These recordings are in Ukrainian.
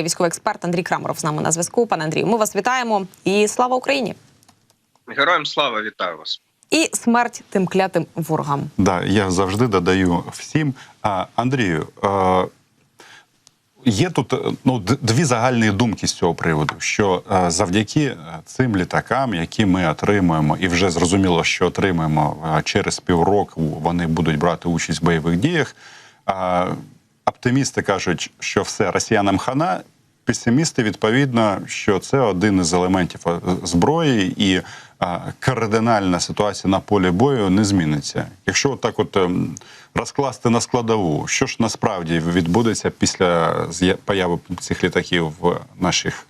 Військовий експерт Андрій Крамаров з нами на зв'язку. Пане Андрію, ми вас вітаємо і слава Україні! Героям слава вітаю вас. І смерть тим клятим ворогам. Да, я завжди додаю всім. А, Андрію, е, є тут е, ну, дві загальні думки з цього приводу: що е, завдяки е, цим літакам, які ми отримуємо, і вже зрозуміло, що отримуємо е, через півроку, вони будуть брати участь в бойових діях. Е, Оптимісти кажуть, що все росіянам хана. Песимісти відповідно, що це один із елементів е, зброї, і а, кардинальна ситуація на полі бою не зміниться. Якщо так, от ем, розкласти на складову, що ж насправді відбудеться після появи цих літаків в наших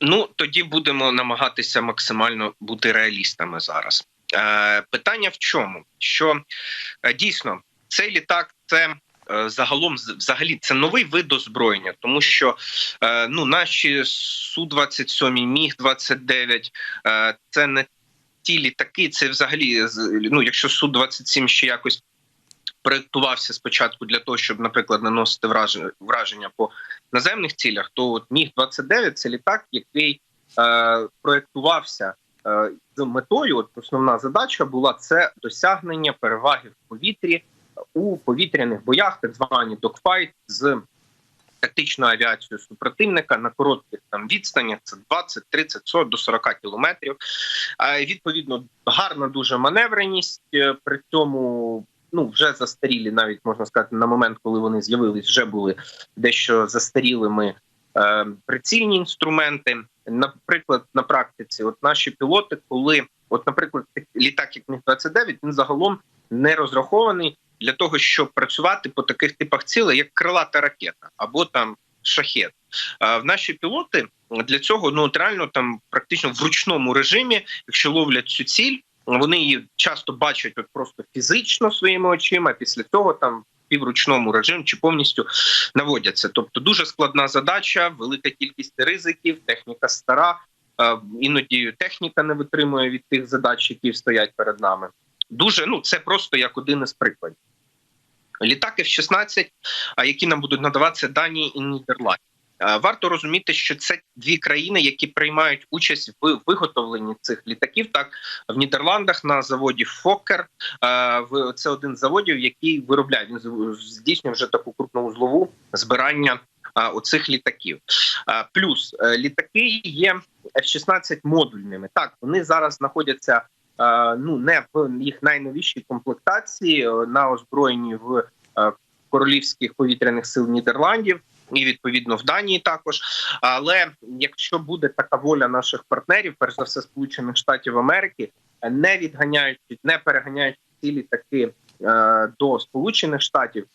Ну тоді будемо намагатися максимально бути реалістами зараз. Е, питання в чому? Що е, дійсно цей літак це. Е, Загалом, взагалі, це новий вид озброєння, тому що е, ну наші су 27 міг 29 е, це не ті літаки. Це взагалі ну, якщо су 27 ще якось проєктувався спочатку для того, щоб, наприклад, наносити враження враження по наземних цілях, то от міг 29 це літак, який е, проєктувався з метою. От основна задача була це досягнення переваги в повітрі у повітряних боях, так звані докфайт з тактичною авіацією супротивника на коротких там відстанях. Це 20, 30, 40 до 40 кілометрів. Відповідно, гарна дуже маневреність. е, При цьому ну вже застарілі, навіть можна сказати, на момент, коли вони з'явились, вже були дещо застарілими е, прицільні інструменти. Наприклад, на практиці, от наші пілоти, коли, от, наприклад, так- літак, як міг 29 він загалом не розрахований для того, щоб працювати по таких типах цілей, як крилата ракета або там шахет. В наші пілоти для цього ну реально там практично в ручному режимі, якщо ловлять цю ціль, вони її часто бачать просто фізично своїми очима. Після цього там півручному режимі чи повністю наводяться. Тобто дуже складна задача, велика кількість ризиків, техніка стара. Іноді техніка не витримує від тих задач, які стоять перед нами. Дуже ну це просто як один із прикладів. Літаки F-16, а які нам будуть надаватися Данії і Нідерланди. Е, Варто розуміти, що це дві країни, які приймають участь в виготовленні цих літаків. Так в Нідерландах на заводі Фокер в- це один з заводів, який виробляє він здійснює вже таку крупновузлову збирання е, оцих літаків. Плюс е, літаки є F-16 модульними. Так вони зараз знаходяться ну не в їх найновішій комплектації е, на озброєнні в е, королівських повітряних сил Нідерландів. І відповідно в Данії також. Але якщо буде така воля наших партнерів, перш за все Сполучених Штатів Америки, не відганяючи, не переганяючи ці літаки е, до Сполучених Штатів,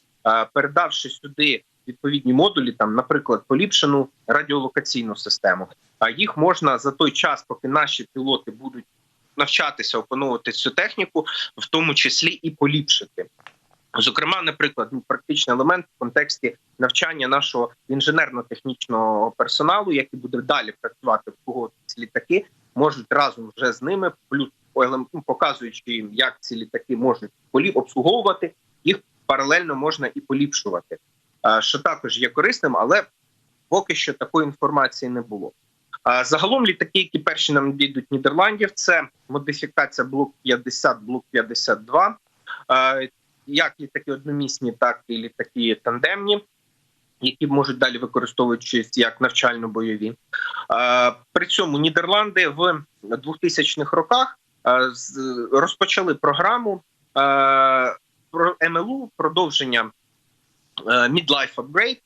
передавши сюди відповідні модулі, там, наприклад, поліпшену радіолокаційну систему. А їх можна за той час, поки наші пілоти будуть навчатися опановувати цю техніку, в тому числі і поліпшити. Зокрема, наприклад, ну, практичний елемент в контексті навчання нашого інженерно-технічного персоналу, який буде далі працювати в кого ці літаки, можуть разом вже з ними, плюс ну, показуючи їм, як ці літаки можуть полі обслуговувати, їх паралельно можна і поліпшувати, що також є корисним, але поки що такої інформації не було. Загалом літаки, які перші нам дійдуть Нідерландів, це модифікація блок 50, блок 52. А, Як літаки одномісні, так і літаки тандемні, які можуть далі використовуватись як навчально-бойові. При цьому Нідерланди в 2000-х роках розпочали програму про МЛУ продовження Midlife Upgrade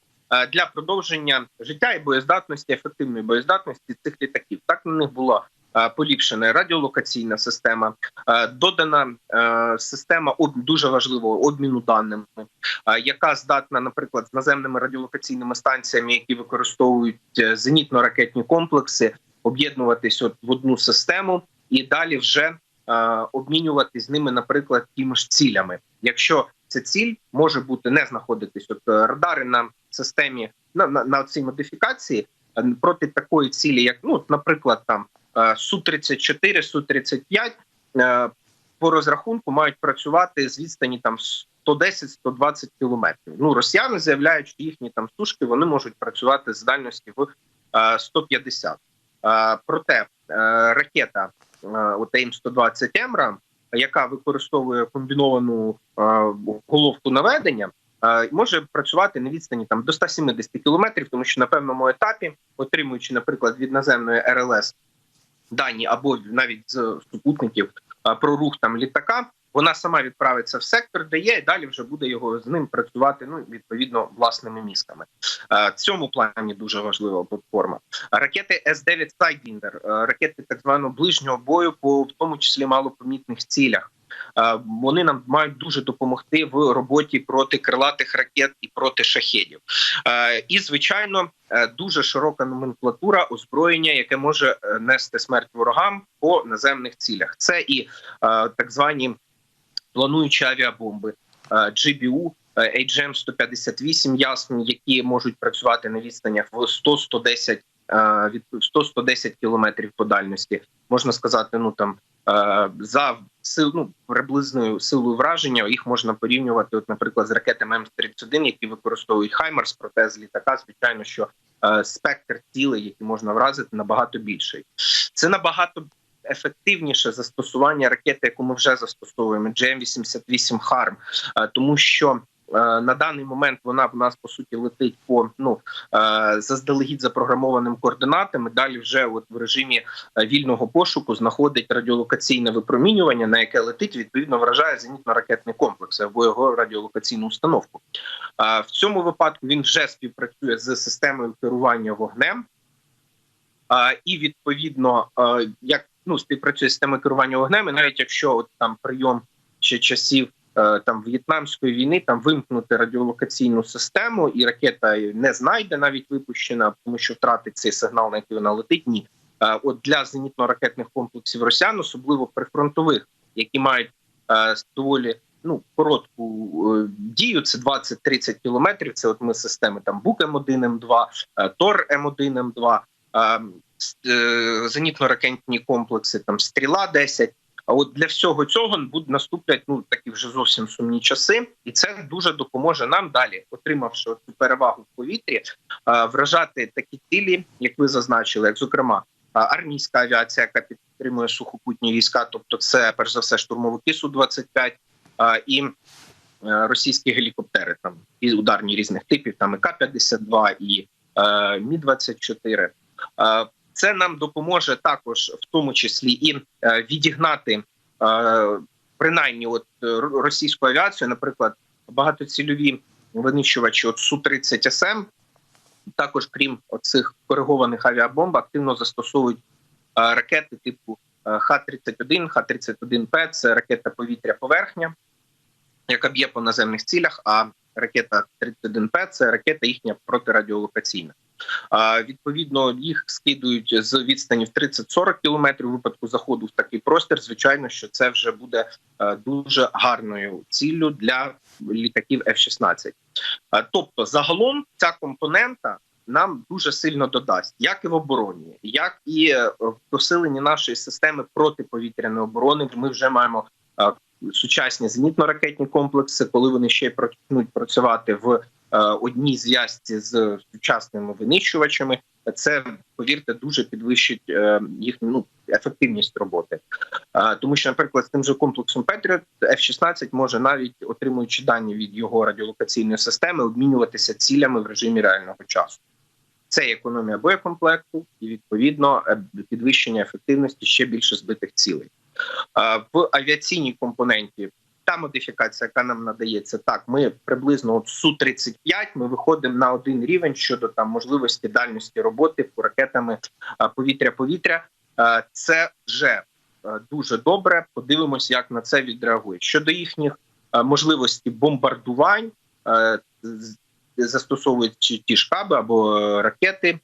для продовження життя і боєздатності, ефективної боєздатності цих літаків. Так на них була е, поліпшена радіолокаційна система, е, додана е, система дуже важливого обміну даними, е, яка здатна, наприклад, з наземними радіолокаційними станціями, які використовують е, зенітно-ракетні комплекси, об'єднуватись от в одну систему і далі вже е, обмінювати з ними, наприклад, тими ж цілями. Якщо ця ціль може бути не знаходитись, от е, радари на системі на, на, на цій модифікації е, проти такої цілі, як ну, наприклад, там су 34 су 35 е, по розрахунку мають працювати з відстані там 110-120 кілометрів. Ну росіяни заявляють, що їхні там сушки вони можуть працювати з дальності в е, 150. Е, проте ракета от АІМ-120 Емра, яка використовує комбіновану головку наведення, може працювати на відстані там до 170 кілометрів, тому що на певному етапі, отримуючи, наприклад, від наземної РЛС дані або навіть з супутників про рух там літака. Вона сама відправиться в сектор, де є, і далі вже буде його з ним працювати. Ну відповідно власними мізками. Е, цьому плані дуже важлива платформа. Ракети С-9 Sidewinder, е, ракети так званого ближнього бою, по в тому числі малопомітних цілях. Е, Вони нам мають дуже допомогти в роботі проти крилатих ракет і проти шахедів. І звичайно, дуже широка номенклатура озброєння, яке може нести смерть ворогам по наземних цілях. Це і так звані плануючі авіабомби, GBU, е, HM-158 ясні, які можуть працювати на відстанях в 100-110 е, від 100-110 кілометрів по дальності. Можна сказати, ну там е, за сил, ну, приблизною силою враження їх можна порівнювати, от, наприклад, з ракетами М-31, які використовують Хаймерс, проте з літака, звичайно, що е, спектр цілей, які можна вразити, набагато більший. Це набагато ефективніше застосування ракети, яку ми вже застосовуємо, GM-88 Харм, е, тому що е, на даний момент вона в нас по суті летить по ну е, заздалегідь запрограмованим координатам. і Далі вже от в режимі вільного пошуку знаходить радіолокаційне випромінювання, на яке летить, відповідно вражає зенітно-ракетний комплекс або його радіолокаційну установку. В цьому випадку він вже співпрацює з системою керування вогнем. І відповідно, як ну співпрацює система керування вогнем, і навіть якщо от там прийом ще часів е, там в'єтнамської війни, там вимкнути радіолокаційну систему, і ракета не знайде навіть випущена, тому що втратить цей сигнал, на який вона летить. Ні, Е, от для зенітно-ракетних комплексів росіян, особливо прифронтових, які мають е, доволі ну коротку е, дію, це 20-30 кілометрів. Це от ми системи там Бук М1, М2, е, Тор М1, М2, е, е, зенітно-ракетні комплекси, там стріла 10 А от для всього цього будуть наступлять ну такі вже зовсім сумні часи, і це дуже допоможе нам далі, отримавши цю перевагу в повітрі, е, вражати такі цілі, як ви зазначили, як зокрема е, армійська авіація, яка підтримує сухопутні війська, тобто це перш за все штурмовики су 25 е, і е, російські гелікоптери, там і ударні різних типів, там і К-52, і е, Мі 24 Е, Це нам допоможе також, в тому числі, і е, відігнати е, принаймні от е, російську авіацію, наприклад, багатоцільові винищувачі от су 30 СМ. Також, крім цих коригованих авіабомб, активно застосовують ракети типу е, Х-31, Х-31П. Це ракета повітря-поверхня, яка б'є по наземних цілях. А ракета 31П це ракета їхня протирадіолокаційна. Відповідно, їх скидують з відстані в 30-40 кілометрів. Випадку заходу в такий простір. Звичайно, що це вже буде е, дуже гарною ціллю для літаків F-16. Е, Тобто, загалом ця компонента нам дуже сильно додасть, як і в обороні, як і е, в посиленні нашої системи протиповітряної оборони. Ми вже маємо е, сучасні зенітно-ракетні комплекси, коли вони ще й почнуть працювати в е, одній зв'язці з сучасними винищувачами. Це повірте, дуже підвищить е, їхню ну, ефективність роботи. Тому що, наприклад, з тим же комплексом Patriot F-16 може навіть отримуючи дані від його радіолокаційної системи, обмінюватися цілями в режимі реального часу. Це економія боєкомплекту і відповідно е, підвищення ефективності ще більше збитих цілей. Е, В авіаційній компоненті та модифікація, яка нам надається, так ми приблизно от су 35 Ми виходимо на один рівень щодо там можливості дальності роботи по ракетами е, повітря-повітря. Е, Це вже дуже добре. Подивимось, як на це відреагує. Щодо їхніх можливостей бомбардувань, застосовуючи ті ж каби або ракети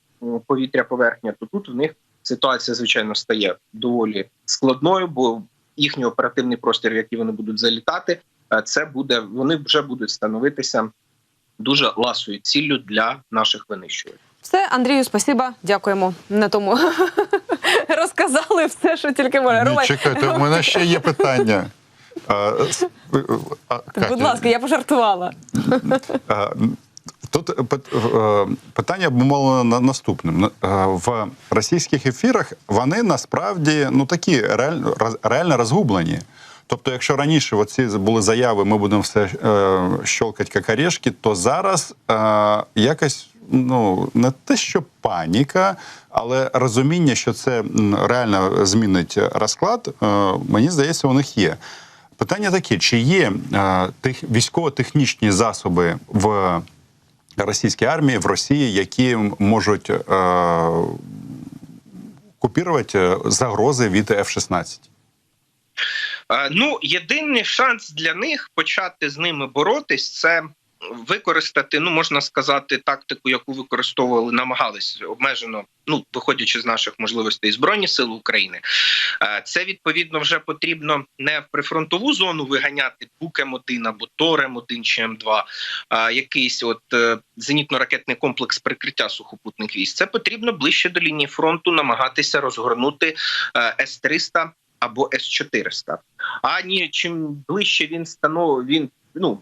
повітря-поверхня, то тут в них ситуація звичайно стає доволі складною, бо їхній оперативний простір, в який вони будуть залітати, е, це буде вони вже будуть становитися дуже ласою ціллю для наших винищувачів. Все, Андрію, спасіба. Дякуємо. На тому розказали все, що тільки можна. Ні, чекайте, у мене ще є питання. А, а, Будь ласка, я пожартувала. Е, Тут е, е, питання обумовлено на- наступним. Е, В російських ефірах вони насправді ну такі реально, розгублені. Тобто, якщо раніше оці були заяви, ми будемо все щолкати як орешки, то зараз якось ну не те, що паніка, але розуміння, що це реально змінить розклад, мені здається, у них є. Питання таке: чи є тих військово-технічні засоби в російській армії, в Росії, які можуть е, купувати загрози від F-16? Е, Ну, єдиний шанс для них почати з ними боротись це використати, ну можна сказати, тактику, яку використовували, намагались обмежено, ну виходячи з наших можливостей збройні сили України. Е, Це відповідно вже потрібно не в прифронтову зону виганяти бук М1 або Тор М1 чи М2, а якийсь от е, зенітно-ракетний комплекс прикриття сухопутних військ. Це потрібно ближче до лінії фронту намагатися розгорнути е, С-300 або С-400. А ні, чим ближче він станов, він ну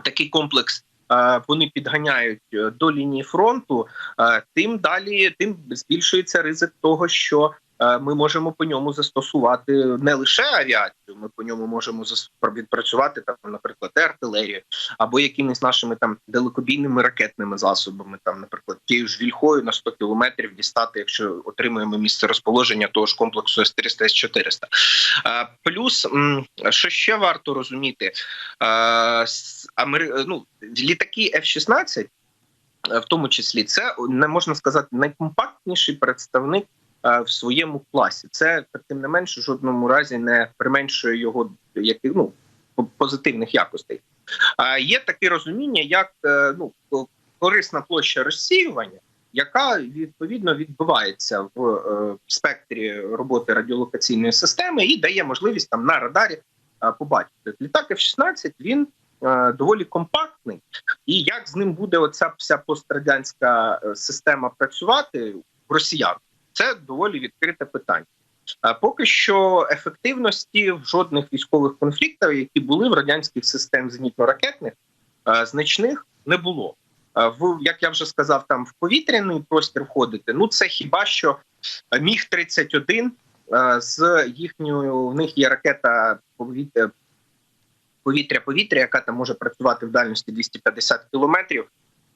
такий комплекс. е, Вони підганяють е, до лінії фронту, е, тим далі, тим збільшується ризик того, що ми можемо по ньому застосувати не лише авіацію, ми по ньому можемо відпрацювати там, наприклад, артилерію або якимись нашими там далекобійними ракетними засобами, там, наприклад, тією ж вільхою на 100 кілометрів дістати, якщо отримуємо місце розположення того ж комплексу С-300, С-400. Е, Плюс, що ще варто розуміти, е, ну, літаки F-16, е, в тому числі, це не можна сказати найкомпактніший представник е, в своєму класі. Це тим не менше в жодному разі не применшує його яких ну позитивних якостей. А є таке розуміння, як е, ну корисна площа розсіювання, яка відповідно відбувається в е, спектрі роботи радіолокаційної системи і дає можливість там на радарі е, побачити. Літак F-16, він е, доволі компактний, і як з ним буде оця вся пострадянська е, система працювати в росіян, це доволі відкрите питання. А поки що ефективності в жодних військових конфліктах, які були в радянських систем зенітно-ракетних, значних не було. В як я вже сказав, там в повітряний простір входити. Ну це хіба що міг 31 з їхньою в них є ракета повітря повітря-повітря, яка там може працювати в дальності 250 кілометрів.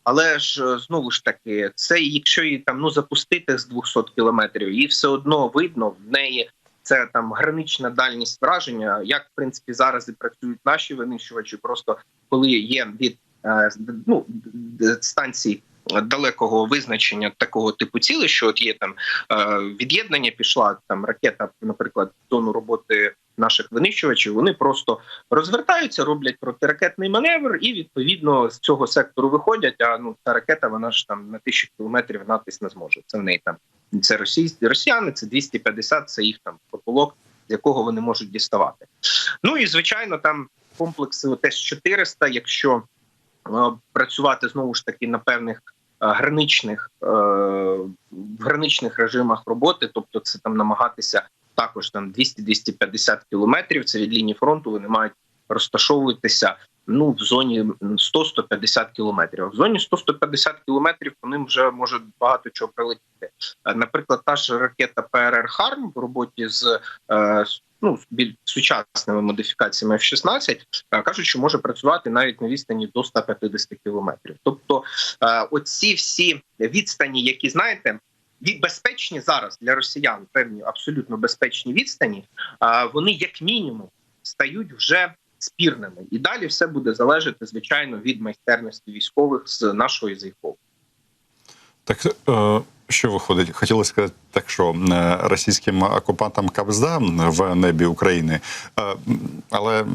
Але ж е, знову ж таки, це якщо її там ну запустити з 200 кілометрів, її все одно видно в неї. Це там гранична дальність враження. Як в принципі зараз і працюють наші винищувачі, просто коли є від е, ну, станцій далекого визначення такого типу цілей, що от є там е, від'єднання, пішла там ракета, наприклад, зону роботи наших винищувачів. Вони просто розвертаються, роблять протиракетний маневр, і відповідно з цього сектору виходять. А ну та ракета, вона ж там на тисячу кілометрів натись не зможе. Це в неї там це російські росіяни, це 250, це їх там потолок, з якого вони можуть діставати. Ну і звичайно, там комплекси С-400, якщо е, працювати знову ж таки на певних е, граничних е, в граничних режимах роботи, тобто це там намагатися також там 200-250 кілометрів. Це від лінії фронту. Вони мають розташовуватися ну в зоні 100-150 кілометрів. В зоні 100-150 кілометрів по ним вже може багато чого прилетіти. Е, Наприклад, та ж ракета ПРР Харм в роботі з е, ну біль сучасними модифікаціями F-16, е, кажуть, що може працювати навіть на відстані до 150 кілометрів. Тобто, оці всі відстані, які знаєте. Безпечні зараз для росіян певні абсолютно безпечні відстані, вони як мінімум стають вже спірними, і далі все буде залежати звичайно від майстерності військових з нашого язику. Так е, що виходить? Хотілося сказати, так що е, російським окупантам кабзда в небі України, Е, але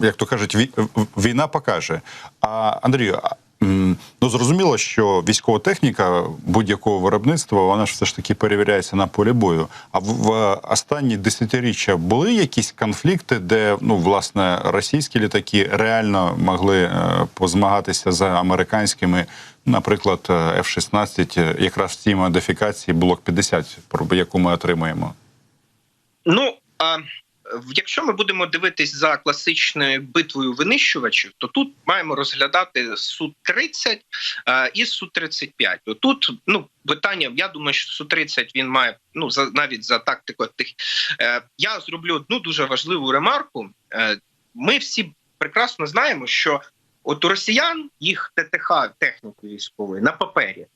як то кажуть, вій- війна покаже. А Андрію, ну зрозуміло, що військова техніка будь-якого виробництва вона ж все ж таки перевіряється на полі бою. А в, в останні десятиріччя були якісь конфлікти, де ну власне російські літаки реально могли е, позмагатися за американськими. Наприклад, е, F-16 якраз в цій модифікації блок 50, про яку ми отримуємо. Ну а якщо ми будемо дивитись за класичною битвою винищувачів, то тут маємо розглядати су 30 е, і су 35 Тут ну питання. Я думаю, що су 30 він має ну за навіть за тактикою тих. Е, я зроблю одну дуже важливу ремарку. Е, ми всі прекрасно знаємо, що от у росіян їх ТТХ техніки військової на папері.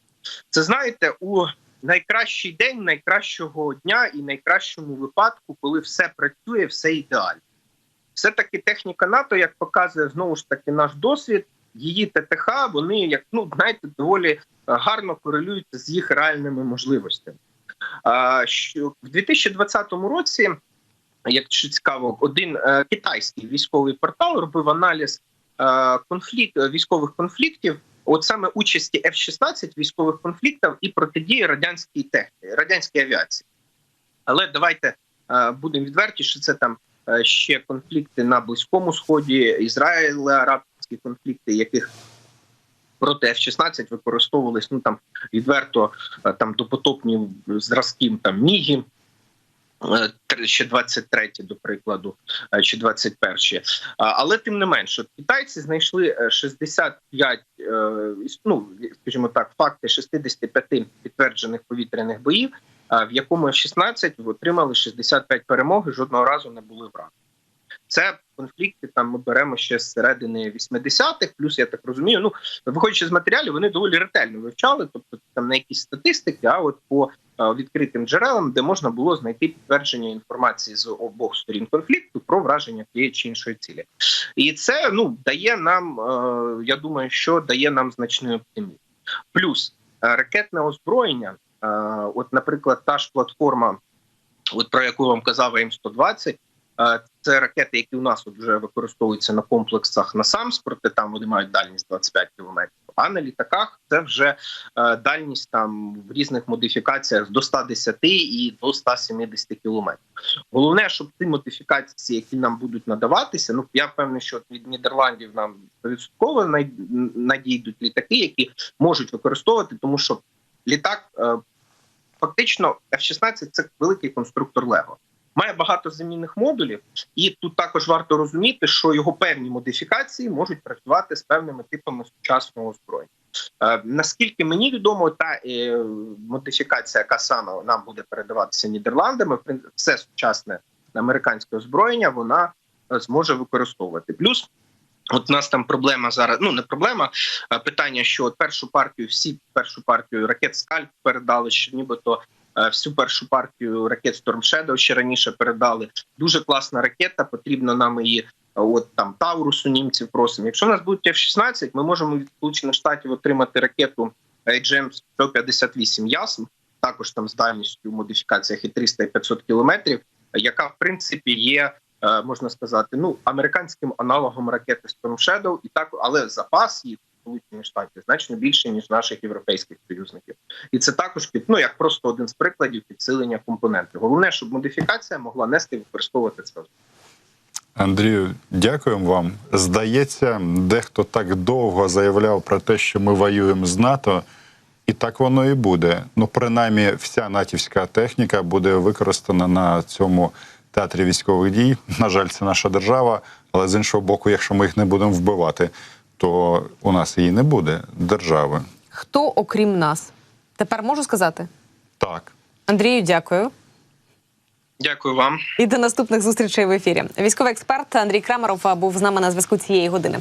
Це знаєте, у найкращий день найкращого дня і найкращому випадку, коли все працює, все ідеально. Все таки техніка НАТО, як показує знову ж таки наш досвід, її ТТХ, вони як ну знаєте, доволі е, гарно корелюються з їх реальними можливостями. Що в 2020 році, якщо цікаво, один е, китайський військовий портал робив аналіз е, конфлікт військових конфліктів от саме участі F-16 військових конфліктів і протидії радянській техніці, радянській авіації. Але давайте е, будемо відверті, що це там е, ще конфлікти на Близькому Сході, Ізраїль, арабські конфлікти, яких проти F-16 використовувались ну там відверто е, там допотопні зразки там мігі. Е, Ще 23, до прикладу, е, чи 21. А, Але тим не менше, китайці знайшли е, 65, е, ну скажімо так, факти 65 підтверджених повітряних боїв, в якому 16 отримали 65 перемог і жодного разу не були вражені. Це конфлікти. Там ми беремо ще з середини 80-х, плюс я так розумію. Ну виходячи з матеріалів, вони доволі ретельно вивчали, тобто там на якісь статистики, а от по е, відкритим джерелам, де можна було знайти підтвердження інформації з обох сторін конфлікту про враження тієї чи іншої цілі, і це ну дає нам. е, Я думаю, що дає нам значний оптимізм. Плюс е, ракетне озброєння. От, наприклад, та ж платформа, от про яку вам казав, М120, е, це ракети, які у нас от вже використовуються на комплексах на САМС, проте там вони мають дальність 25 кілометрів. А на літаках це вже е, дальність там в різних модифікаціях до 110 і до 170 кілометрів. Головне, щоб ці модифікації, які нам будуть надаватися, ну я впевнений, що від Нідерландів нам відсотково надійдуть літаки, які можуть використовувати, тому що літак е, фактично F-16 – це великий конструктор Лего. Має багато замінних модулів, і тут також варто розуміти, що його певні модифікації можуть працювати з певними типами сучасного озброєння. Е, наскільки мені відомо, та е, модифікація, яка саме нам буде передаватися Нідерландами, все сучасне американське озброєння, вона е, зможе використовувати. Плюс От у нас там проблема зараз. Ну не проблема, питання, що от першу партію, всі першу партію ракет Скальп передали, що нібито всю першу партію ракет Storm Shadow ще раніше передали. Дуже класна ракета. Потрібно нам її. е, От там Таурус у німців просимо. Якщо у нас будуть F-16, ми можемо від Сполучених Штатів отримати ракету HM 158 ясм, також там з дальністю в модифікаціях і 300 і 500 кілометрів, яка в принципі є е, можна сказати, ну американським аналогом ракети Storm Shadow, і так, але запас їх Сполучені Штати значно більше ніж наших європейських союзників, і це також під ну як просто один з прикладів підсилення компонентів. Головне, щоб модифікація могла нести використовувати це. Андрію, дякуємо вам. Здається, дехто так довго заявляв про те, що ми воюємо з НАТО, і так воно і буде. Ну, принаймні, вся натівська техніка буде використана на цьому театрі військових дій. На жаль, це наша держава. Але з іншого боку, якщо ми їх не будемо вбивати, то у нас її не буде держави. Хто окрім нас? Тепер можу сказати? Так. Андрію, дякую. Дякую вам. І до наступних зустрічей в ефірі. Військовий експерт Андрій Крамаров був з нами на зв'язку цієї години.